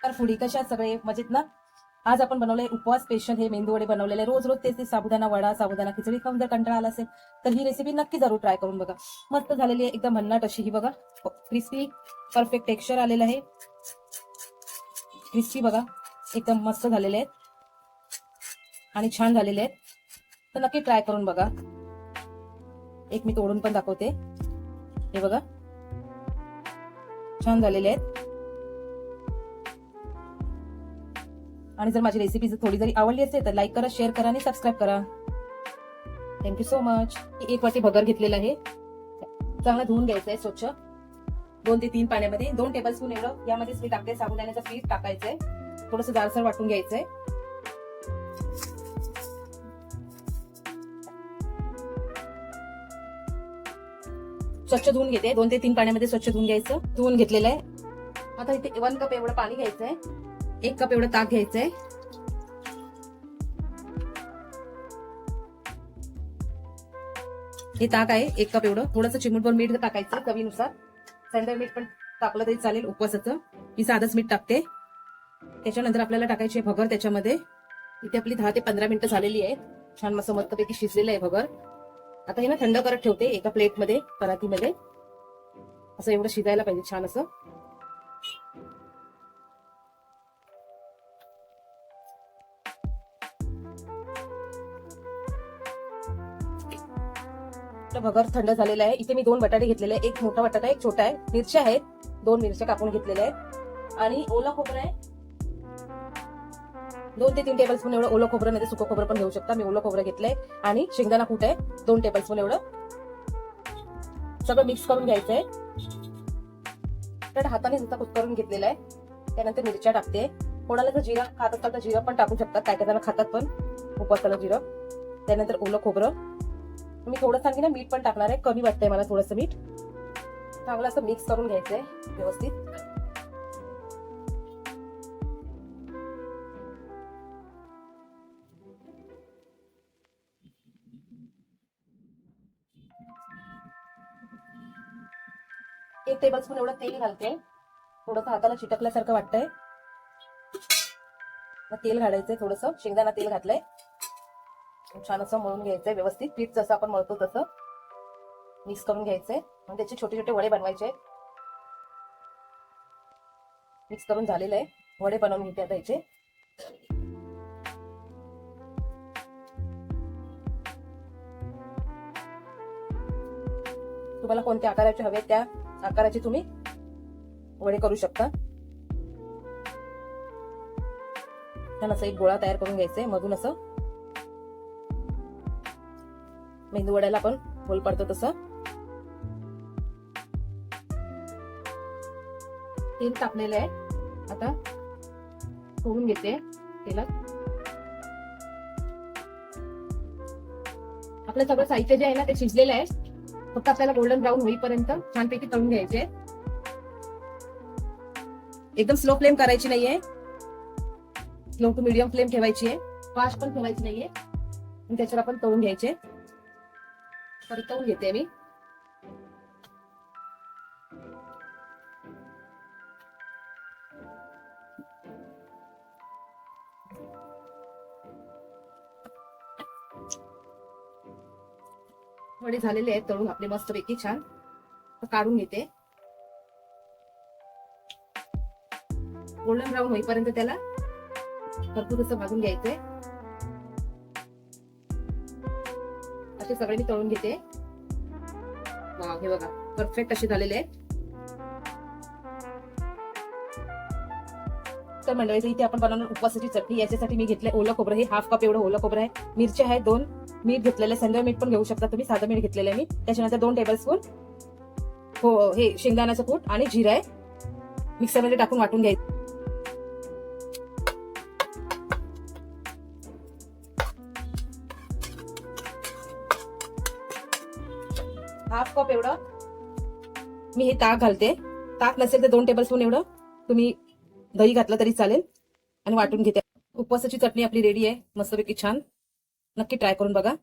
तर फुडी कशा सगळे मजेत ना? आज आपण बनवलंय उपवास स्पेशल हे मेंदू वडे बनवलेले. रोज रोज तेच ते साबुदाणा वडा साबुदाणा खिचडी खाऊन जर कंटाळा आला असेल तर ही रेसिपी नक्की जरूर ट्राय करून बघा. मस्त झालेली आहे एकदम भन्नाट अशी ही बघा. क्रिस्पी परफेक्ट टेक्स्चर आलेलं आहे. क्रिस्पी बघा एकदम मस्त झालेले आहेत. आणि छान झालेले आहेत. तर नक्की ट्राय करून बघा. एक मी तोडून पण दाखवते. हे बघा. छान झालेले आहेत. आणि जर माझी रेसिपी थोडी जरी आवडली असेल तर लाईक करा शेअर करा आणि सबस्क्राईब करा. थँक्यू सो मच एक वाटी भगर घेतलेला आहे. चांगला धुवून घ्यायचं आहे स्वच्छ. दोन ते तीन पाण्यामध्ये. दोन टेबल स्पून एवढं. यामध्येच मी टाकते साबुदाण्याचं पीठ टाकायचंय. थोडंसं जाडसर वाटून घ्यायचंय. स्वच्छ धुवून घेते. दोन ते तीन पाण्यामध्ये स्वच्छ धुवून घ्यायचं. धुवून घेतलेलं आहे. आता इथे वन कप एवढं पाणी घ्यायचंय. एक कप एवढं ताक घ्यायचंय. हे ताक आहे एक कप एवढं. थोडंसं चिमूटभर मीठ टाकायचं चवीनुसार. सेंदर मीठ पण टाकलं तरी चालेल उपवासाचं. मी साधंच मीठ टाकते. त्याच्यानंतर आपल्याला टाकायची भगर त्याच्यामध्ये. इथे आपली दहा ते पंधरा मिनिटं झालेली आहे छान मस्त मस्तपैकी शिजलेलं आहे भगर. आता हे ना थंड करत ठेवते एका प्लेटमध्ये परातीमध्ये. असं एवढं शिजायला पाहिजे छान असं. आपलं भगर थंड झालेलं आहे. इथे मी दोन बटाटे घेतलेले आहे एक मोठा बटाटा एक छोटा आहे. मिरच्या आहेत. दोन मिरच्या कापून घेतलेल्या आहेत. आणि ओला खोबरं आहे. दोन ते तीन टेबल स्पून एवढं ओलं खोबरं नाही सुकं खोबरं पण घेऊ शकता. मी ओलं खोबरं घेतलंय. आणि शेंगदाणा कूट आहे. दोन टेबल स्पून एवढं. सगळं मिक्स करून घ्यायचंय. तर हाताने नुसता कुस्करून घेतलेलं आहे. त्यानंतर मिरच्या टाकते. कोणाला जर जिरा खात असाल तर जिरा पण टाकू शकतात काय काय जण खातात पण. उपवासाला जिरं. त्यानंतर ओलं खोबरं. मी थोडं सांगेन ना मीठ पण टाकणार आहे. कमी वाटतंय मला थोडंसं मीठ. चांगलं असं मिक्स करून घ्यायचंय व्यवस्थित. एक टेबल स्पून एवढं तेल घालते. थोडस हाताला चिटकल्यासारखं वाटतंय. मग तेल घालायचंय थोडस. शेंगदाणा तेल घातलंय. छान असं मळून घ्यायचंय व्यवस्थित. पीठ जसं आपण मळतो तसं. मिक्स करून घ्यायचंय. आणि त्याचे छोटे छोटे वडे बनवायचे. मिक्स करून झालेलं आहे. वडे बनवून घेते आता याचे. तुम्हाला कोणत्या आकाराचे हवे त्या आकाराचे तुम्ही वडे करू शकता. छान असं एक गोळा तयार करून घ्यायचंय. मधून असं मेंदू वड्याला आपण होल पडतो तसं. तेल तापलेलं आहे. आता सोडून घेते तेलात. आपलं सगळं साहित्य जे आहे ना ते शिजलेलं आहे. फक्त आपल्याला गोल्डन ब्राऊन होईपर्यंत छानपैकी तळून घ्यायचे. एकदम स्लो फ्लेम करायची नाहीये. स्लो टू मिडियम फ्लेम ठेवायची आहे. फास्ट पण ठेवायची नाहीये. त्याच्यावर आपण तळून घ्यायचे. परतवून घेते मी. वडे झालेले आहेत तळून आपले मस्तपैकी छान. काढून घेते. गोल्डन ब्राऊन होईपर्यंत त्याला भरपूर असं भाजून घ्यायचंय. असे सगळे मी तळून घेते. वा हे बघा परफेक्ट असे झालेले आहेत. तर मंडळीचं इथे आपण बनवणार उपवासाची चटणी. याच्यासाठी मी घेतले ओलं खोबरं. हे हाफ कप एवढं ओलं खोबरं आहे. मिरच्या आहे दोन. मीठ घेतलेलं आहे. संध्या मीठ पण घेऊ शकता तुम्ही. साधं मीठ घेतलेलं आहे मी. त्याच्यानंतर दोन टेबल स्पून हो हे शेंगदाण्याचं कूट आणि जिरा आहे. मिक्सरमध्ये टाकून वाटून घ्यायचं. हाफ कप एवढं. मी हे ताक घालते. ताक नसेल तर दोन टेबल स्पून एवढं. तुम्ही दही घातलं तरी चालेल. आणि वाटून घेते. उपवासाची चटणी आपली रेडी आहे. मस्तपैकी छान. नक्की ट्राय करून बघा.